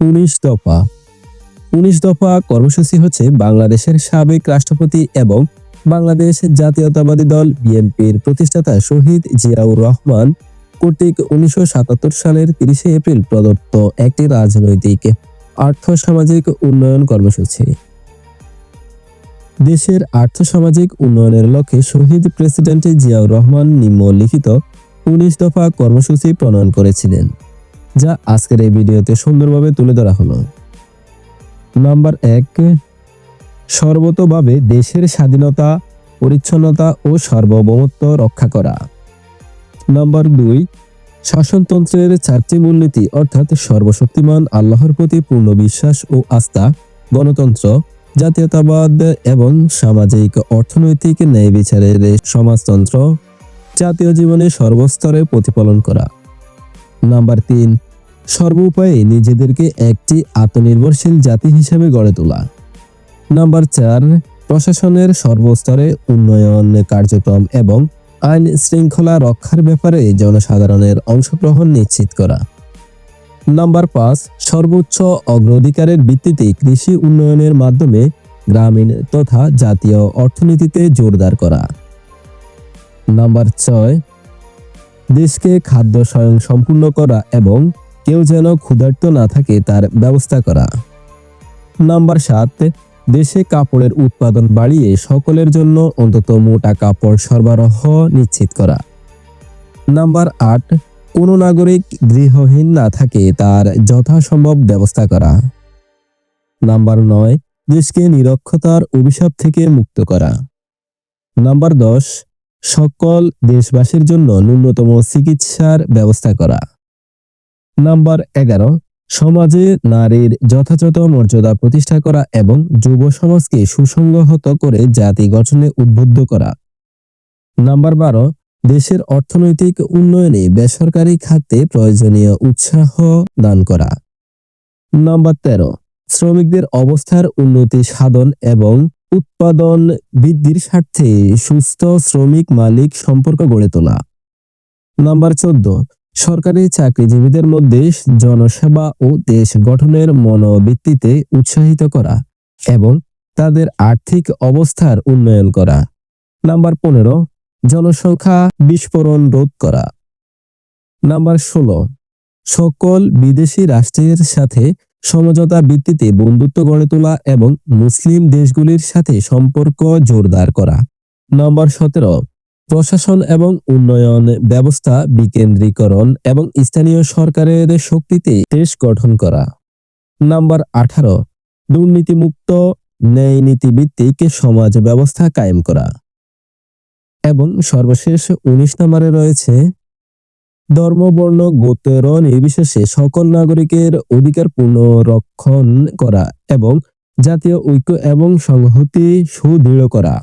উনিশ দফা। উনিশ দফা কর্মসূচি হচ্ছে বাংলাদেশের সাবেক রাষ্ট্রপতি এবং বাংলাদেশ জাতীয়তাবাদী দল বিএনপির প্রতিষ্ঠাতা শহীদ জিয়াউর রহমান কর্তৃক উনিশশো সাতাত্তর সালের তিরিশে এপ্রিল প্রদত্ত একটি রাজনৈতিক আর্থসামাজিক উন্নয়ন কর্মসূচি। দেশের আর্থসামাজিক উন্নয়নের লক্ষ্যে শহীদ প্রেসিডেন্ট জিয়াউর রহমান নিম্নলিখিত উনিশ দফা কর্মসূচি প্রণয়ন করেছিলেন। যা আজকের এই ভিডিওতে সুন্দরভাবে তুলে ধরা হলো। নাম্বার এক, সর্বতভাবে দেশের স্বাধীনতা, পরিচ্ছন্নতা ও সার্বভৌমত্ব রক্ষা করা। নাম্বার দুই, শাসনতন্ত্রের চারটি মূলনীতি, অর্থাৎ সর্বশক্তিমান, আল্লাহর প্রতি পূর্ণ বিশ্বাস ও আস্থা, গণতন্ত্র, জাতীয়তাবাদ এবং সামাজিক, অর্থনৈতিক ন্যায় বিচারের সমাজতন্ত্র, জাতীয় জীবনে সর্বস্তরে প্রতিফলন করা। নাম্বার তিন সর্বোপায়ে নিজেদেরকে একটি আত্মনির্ভরশীল জাতি হিসেবে গড়ে তোলা। নাম্বার চার, প্রশাসনের সর্বস্তরে উন্নয়ন কার্যক্রম এবং আইন শৃঙ্খলা রক্ষার ব্যাপারে জনসাধারণের অংশগ্রহণ নিশ্চিত করা। নাম্বার পাঁচ, সর্বোচ্চ অগ্রাধিকারের ভিত্তিতে কৃষি উন্নয়নের মাধ্যমে গ্রামীণ তথা জাতীয় অর্থনীতিতে জোরদার করা। নাম্বার ছয়, দেশকে খাদ্য স্বয়ং সম্পূর্ণ করা এবং কেউ যেন ক্ষুধার্ত না থাকে তার ব্যবস্থা করা। নাম্বার সাত, দেশে কাপড়ের উৎপাদন বাড়িয়ে সকলের জন্য অন্তত মোটা কাপড় সরবরাহ নিশ্চিত করা। নাম্বার আট, কোনো নাগরিক গৃহহীন না থাকে তার যথাসম্ভব ব্যবস্থা করা। নাম্বার নয়, দেশকে নিরক্ষতার অভিশাপ থেকে মুক্ত করা। নাম্বার দশ, সকল দেশবাসীর জন্য ন্যূনতম চিকিৎসার ব্যবস্থা করা। নাম্বার এগারো, সমাজে নারীর যথাযথ মর্যাদা প্রতিষ্ঠা করা এবং যুব সমাজকে সুসংহত করে জাতি গঠনে উদ্বুদ্ধ করা। নাম্বার বারো, দেশের অর্থনৈতিক উন্নয়নে বেসরকারি খাতে প্রয়োজনীয় উৎসাহ দান করা। নাম্বার তেরো, শ্রমিকদের অবস্থার উন্নতি সাধন এবং উৎপাদন বৃদ্ধির স্বার্থে সুস্থ শ্রমিক মালিক সম্পর্ক গড়ে তোলা। নাম্বার চোদ্দ সরকারি চাকরিজীবীদের মধ্যে জনসেবা ও দেশ গঠনের মনোবৃত্তিতে উৎসাহিত করা এবং তাদের আর্থিক অবস্থার উন্নয়ন করা। নাম্বার পনেরো, জনসংখ্যা বিস্ফোরণ রোধ করা। নাম্বার ষোলো, সকল বিদেশি রাষ্ট্রের সাথে সমঝোতা ভিত্তিতে বন্ধুত্ব গড়ে তোলা এবং মুসলিম দেশগুলির সাথে সম্পর্ক জোরদার করা। নম্বর সতেরো প্রশাসন এবং উন্নয়ন ব্যবস্থা বিকেন্দ্রীকরণ এবং স্থানীয় সরকারের শক্তিতে দেশ গঠন করা। নাম্বার আঠারো, দুর্নীতিমুক্ত ন্যায় নীতিভিত্তিক সমাজ ব্যবস্থা কায়েম করা। এবং সর্বশেষ উনিশ নম্বরে রয়েছে, ধর্ম, বর্ণ, গোত্র, নির্বিশেষে সকল নাগরিকের অধিকার পুনরক্ষণ করা এবং জাতীয় ঐক্য এবং সংহতি সুদৃঢ় করা।